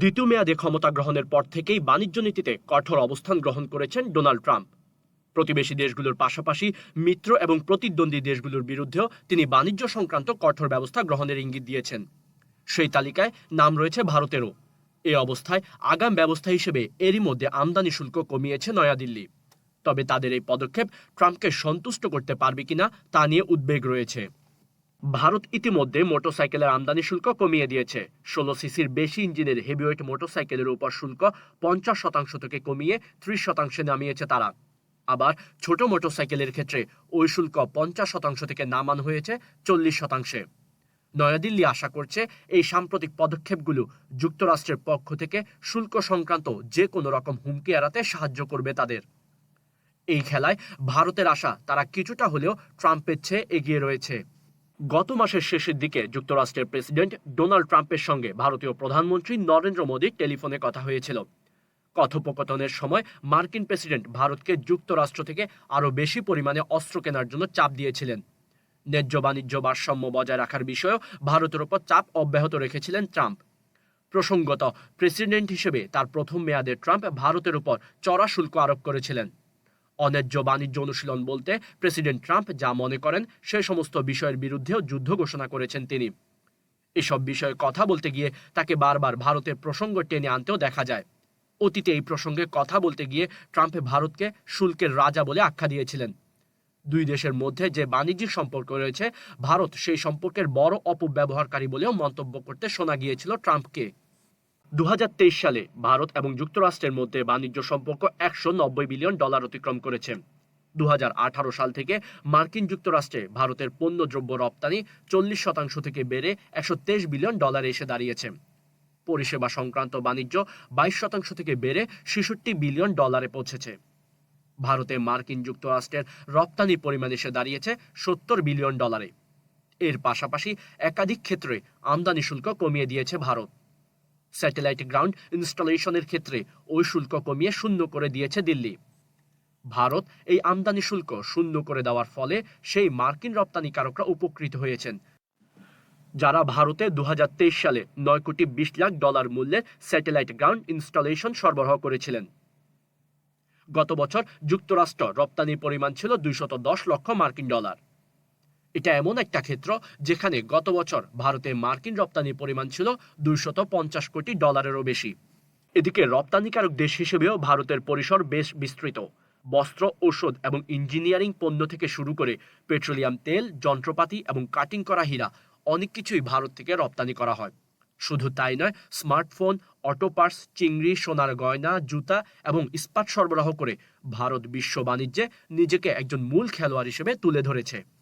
দ্বিতীয় মেয়াদে ক্ষমতা গ্রহণের পর থেকেই বাণিজ্য নীতিতে কঠোর অবস্থান গ্রহণ করেছেন ডোনাল্ড ট্রাম্প। প্রতিবেশী দেশগুলোর পাশাপাশি মিত্র এবং প্রতিদ্বন্দ্বী দেশগুলোর বিরুদ্ধেও তিনি বাণিজ্য সংক্রান্ত কঠোর ব্যবস্থা গ্রহণের ইঙ্গিত দিয়েছেন। সেই তালিকায় নাম রয়েছে ভারতেরও। এ অবস্থায় আগাম ব্যবস্থা হিসেবে এরই মধ্যে আমদানি শুল্ক কমিয়েছে নয়াদিল্লি। তবে তাদের এই পদক্ষেপ ট্রাম্পকে সন্তুষ্ট করতে পারবে কিনা তা নিয়ে উদ্বেগ রয়েছে। ভারত ইতিমধ্যে মোটরসাইকেলের আমদানি শুল্ক কমিয়ে দিয়েছে। ষোলো সিসির বেশি ইঞ্জিনের হেভিওয়েট মোটরসাইকেলের উপর শুল্ক পঞ্চাশ শতাংশ থেকে কমিয়ে ত্রিশ শতাংশে নামিয়েছে তারা। আবার ছোট মোটরসাইকেলের ক্ষেত্রে ওই শুল্ক পঞ্চাশ শতাংশ থেকে নামানো হয়েছে চল্লিশ শতাংশে। নয়াদিল্লি আশা করছে এই সাম্প্রতিক পদক্ষেপগুলো যুক্তরাষ্ট্রের পক্ষ থেকে শুল্ক সংক্রান্ত যে কোনো রকম হুমকি এড়াতে সাহায্য করবে তাদের। এই খেলায় ভারতের আশা তারা কিছুটা হলেও ট্রাম্পের চেয়ে এগিয়ে রয়েছে। গত মাসের শেষের দিকে যুক্তরাষ্ট্রের প্রেসিডেন্ট ডোনাল্ড ট্রাম্পের সঙ্গে ভারতীয় প্রধানমন্ত্রী নরেন্দ্র মোদীর টেলিফোনে কথা হয়েছিল। কথোপকথনের সময় মার্কিন প্রেসিডেন্ট ভারতকে যুক্তরাষ্ট্র থেকে আরও বেশি পরিমাণে অস্ত্র কেনার জন্য চাপ দিয়েছিলেন। ন্যায্য বাণিজ্য ভারসাম্য বজায় রাখার বিষয়েও ভারতের ওপর চাপ অব্যাহত রেখেছিলেন ট্রাম্প। প্রসঙ্গত, প্রেসিডেন্ট হিসেবে তার প্রথম মেয়াদে ট্রাম্প ভারতের উপর চড়া শুল্ক আরোপ করেছিলেন। অন্যায্য বাণিজ্য অনুশীলন বলতে প্রেসিডেন্ট ট্রাম্প যা মনে করেন, সে সমস্ত বিষয়ের বিরুদ্ধেও যুদ্ধ ঘোষণা করেছেন তিনি। এসব বিষয়ে কথা বলতে গিয়ে তাকে বারবার ভারতের প্রসঙ্গ টেনে আনতেও দেখা যায়। অতীতে এই প্রসঙ্গে কথা বলতে গিয়ে ট্রাম্প ভারতকে শুল্কের রাজা বলে আখ্যা দিয়েছিলেন। দুই দেশের মধ্যে যে বাণিজ্যিক সম্পর্ক রয়েছে, ভারত সেই সম্পর্কের বড় অপব্যবহারকারী বলেও মন্তব্য করতে শোনা গিয়েছিল ট্রাম্পকে। দু হাজার তেইশ সালে ভারত এবং যুক্তরাষ্ট্রের মধ্যে বাণিজ্য সম্পর্ক একশো নব্বই বিলিয়ন ডলার অতিক্রম করেছে। দু হাজার আঠারো সাল থেকে মার্কিন যুক্তরাষ্ট্রে ভারতের পণ্য দ্রব্য রপ্তানি চল্লিশ শতাংশ থেকে বেড়ে একশো তেইশ বিলিয়ন ডলারে এসে দাঁড়িয়েছে। পরিষেবা সংক্রান্ত বাণিজ্য বাইশ শতাংশ থেকে বেড়ে ছেষট্টি বিলিয়ন ডলারে পৌঁছেছে। ভারতে মার্কিন যুক্তরাষ্ট্রের রপ্তানি পরিমাণ এসে দাঁড়িয়েছে সত্তর বিলিয়ন ডলারে। এর পাশাপাশি একাধিক ক্ষেত্রে আমদানি শুল্ক কমিয়ে দিয়েছে ভারত। স্যাটেলাইট গ্রাউন্ড ইনস্টলেশনের ক্ষেত্রে ওই শুল্ক কমিয়ে শূন্য করে দিয়েছে দিল্লি। ভারত এই আমদানি শুল্ক শূন্য করে দেওয়ার ফলে সেই মার্কিন রপ্তানিকারকরা উপকৃত হয়েছেন। যারা ভারতে দু হাজার তেইশ সালে নয় কোটি বিশ লাখ ডলার মূল্যের স্যাটেলাইট গ্রাউন্ড ইনস্টলেশন সরবরাহ করেছিলেন। গত বছর যুক্তরাষ্ট্র রপ্তানির পরিমাণ ছিল দুইশত লক্ষ মার্কিন ডলার। এটা এমন একটা ক্ষেত্র যেখানে গত বছর ভারতে মার্কিন রপ্তানির পরিমাণ ছিল দুইশত পঞ্চাশ কোটি ডলারেরও বেশি। এদিকে রপ্তানিকারক দেশ হিসেবেও ভারতের পরিসর বেশ বিস্তৃত। বস্ত্র, ঔষধ এবং ইঞ্জিনিয়ারিং পণ্য থেকে শুরু করে পেট্রোলিয়াম, তেল, যন্ত্রপাতি এবং কাটিং করা হীরা অনেক কিছুই ভারত থেকে রপ্তানি করা হয়। শুধু তাই নয়, স্মার্টফোন, অটো পার্টস, চিংড়ি, সোনার গয়না, জুতা এবং ইস্পাত সরবরাহ করে ভারত বিশ্ব বাণিজ্যে নিজেকে একজন মূল খেলোয়াড় হিসেবে তুলে ধরেছে।